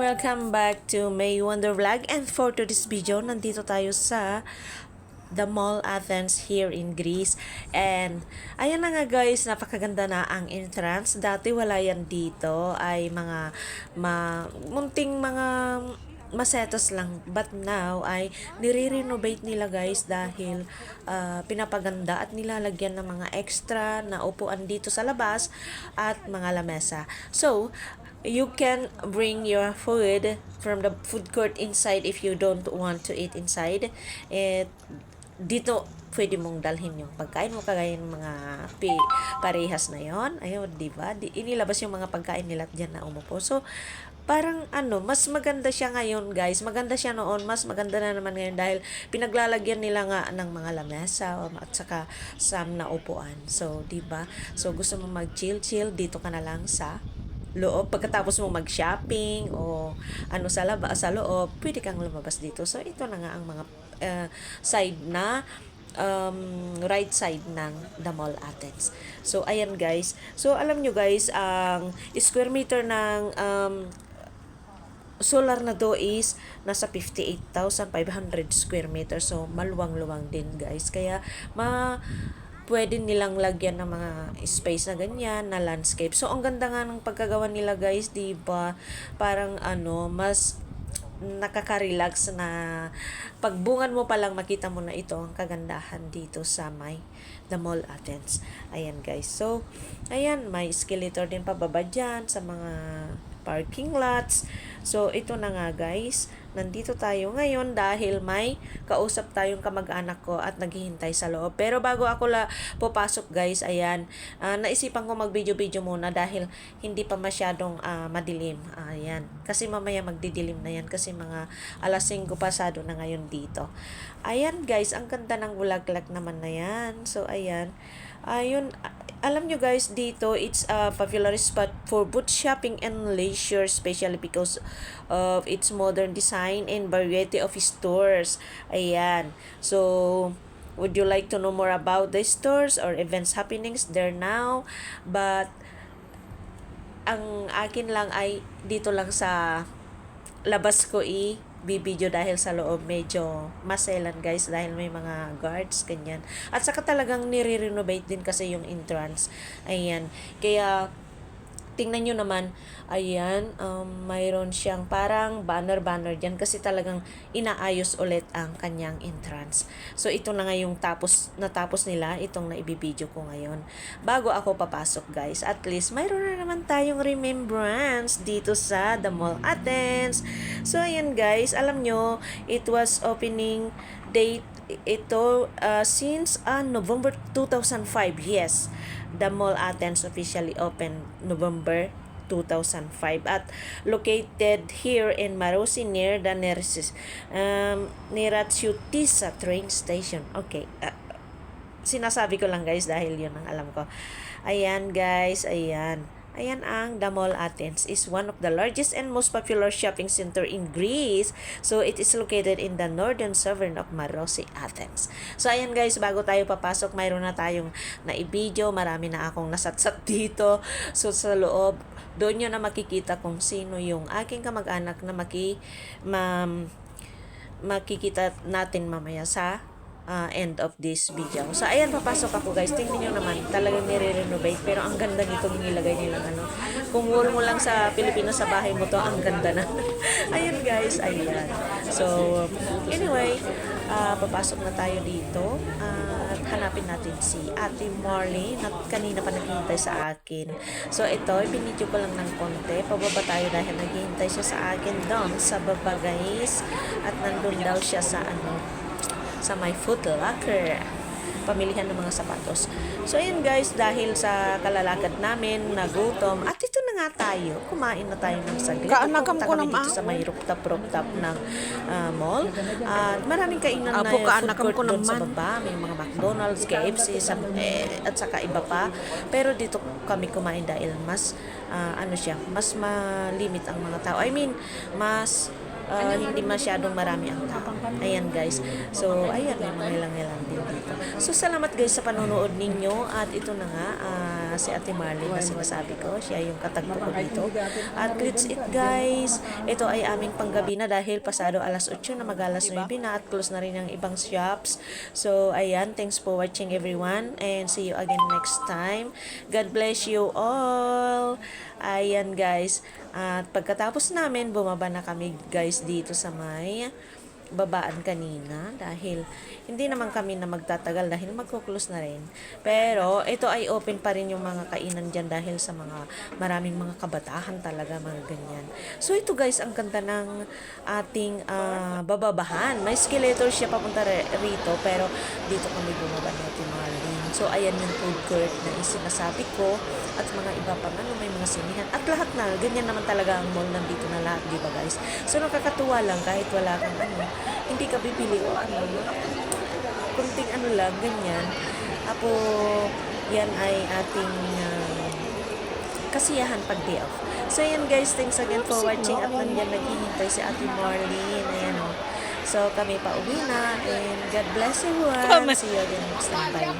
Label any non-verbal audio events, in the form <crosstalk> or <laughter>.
Welcome back to May Wonder Vlog and for today's video, nandito tayo sa The Mall Athens here in Greece. And ayan na nga guys, napakaganda na ang entrance. Dati wala yan dito, ay mga ma, munting mga masetos lang. But now ay nire-renovate nila guys dahil ah, pinapaganda at nilalagyan ng mga extra na upuan dito sa labas at mga lamesa. So, you can bring your food from the food court inside if you don't want to eat inside. It dito pwede mong dalhin yung pagkain mo kagaya ng mga pi, parehas na yon. Ayun di ba? Inilabas yung mga pagkain nila at dyan na umupo. So parang ano mas maganda siya ngayon guys. Maganda siya noon mas maganda na naman ngayon dahil pinaglalagyan nila nga ng mga lamesa at saka some na upuan. So di ba? So gusto mo mag chill chill dito ka na lang sa loob pagkatapos mo mag-shopping o ano sa laba sa loob pwede kang lumabas dito so ito na nga ang mga uh, side na um, right side ng the mall Athens so ayan guys so alam nyo guys ang square meter ng um, solar na do is nasa 58,500 square meters. So, maluwang-luwang din guys. Kaya, ma pwede nilang lagyan ng mga space na ganyan, na landscape. So, ang ganda nga ng pagkagawa nila guys, di ba Parang ano, mas nakaka-relax na pagbungan mo pa lang makita mo na ito ang kagandahan dito sa may The Mall Athens. Ayan guys. So, ayan, may escalator din pababa dyan sa mga parking lots. So, ito na nga guys. Nandito tayo ngayon dahil may kausap tayong kamag-anak ko at naghihintay sa loob. Pero bago ako la popasok guys, ayan, ah, naisipan ko mag-video-video muna dahil hindi pa masyadong ah, madilim. Ayan. Kasi mamaya magdidilim na yan kasi mga alas 5 pasado na ngayon dito. Ayan guys, ang ganda ng bulaklak naman na yan. So, ayan. Ayun, alam nyo guys, dito it's a popular spot for both shopping and leisure, especially because of its modern design and variety of stores. Ayan. So, would you like to know more about the stores or events happenings there now? But, ang akin lang ay dito lang sa labas ko i bibideo dahil sa loob medyo maselan guys dahil may mga guards ganyan at saka talagang nire-renovate din kasi yung entrance ayan kaya tingnan nyo naman, ayan, um, mayroon siyang parang banner-banner dyan kasi talagang inaayos ulit ang kanyang entrance. So, ito na nga yung tapos, natapos nila, itong naibibideo ko ngayon. Bago ako papasok guys, at least mayroon na naman tayong remembrance dito sa The Mall Athens. So, ayan guys, alam nyo, it was opening date ito uh, since uh, November 2005 yes. The mall Athens officially opened November 2005 at located here in Marosi near the Nersis um, Niratsutisa train station. Okay uh, sinasabi ko lang guys dahil yun ang alam ko. Ayan guys ayan Ayan ang The Mall Athens is one of the largest and most popular shopping center in Greece. So it is located in the northern suburb of Marosi, Athens. So ayan guys, bago tayo papasok, mayroon na tayong na-video. Marami na akong nasatsat <laughs> dito. So sa loob, doon nyo na makikita kung sino yung aking kamag-anak na maki, ma, makikita natin mamaya sa uh, end of this video. So, ayan, papasok ako guys. Tingnan nyo naman, talagang nire-renovate. Pero ang ganda nito nilagay nilang ano. Kung wall mo lang sa Pilipinas sa bahay mo to, ang ganda na. <laughs> ayan guys, ayan. So, anyway, uh, papasok na tayo dito. Uh, at hanapin natin si Ate Marley na kanina pa naghihintay sa akin. So, ito, binidyo ko lang ng konti. Pababa tayo dahil naghihintay siya sa akin doon sa baba guys. At nandun daw siya sa ano, sa my foot locker pamilihan ng mga sapatos. So, ayun guys, dahil sa kalalakad namin, nagutom, at ito na nga tayo, kumain na tayo ng saglit. Kaanagam ko naman. dito sa may rooftop-rooftop ng ah, mall. At maraming kainan na Apo, food kaanagam court ko doon sa baba. May mga McDonald's, KFC, sa, eh, at saka iba pa. Pero dito kami kumain dahil mas, ah, ano siya, mas malimit ang mga tao. I mean, mas ah, hindi masyadong marami ang tao. Ayan guys. So, ayan, may mga ilang-ilang din dito. So, salamat guys sa panonood ninyo. At ito na nga, ah, si Ate Marlene na sinasabi ko. Siya yung katagpo ko dito. At that's it guys. Ito ay aming panggabi na dahil pasado alas 8 na mag-alas 9 na at close na rin ang ibang shops. So ayan, thanks for watching everyone and see you again next time. God bless you all. Ayan guys. At pagkatapos namin, bumaba na kami guys dito sa may babaan kanina dahil hindi naman kami na magtatagal dahil magkuklose na rin. Pero ito ay open pa rin yung mga kainan dyan dahil sa mga maraming mga kabataan talaga mga ganyan. So ito guys, ang ganda ng ating ah, bababahan. May escalator siya papunta rito pero dito kami bumaba natin Marlene. So ayan yung food court na sinasabi ko at mga iba pang ano, may mga sinihan. At lahat na, ganyan naman talaga ang mall nandito na lahat, di ba guys? So nakakatuwa lang kahit wala kang ano, hindi ka bibili o ano, kunting ano lang, ganyan. Apo, yan ay ating ah, kasiyahan pag day off. So yan guys, thanks again for watching at nandiyan naghihintay si Ate Marlene. Ayan o. So kami pa uwi na and God bless everyone. See you again next time. Bye.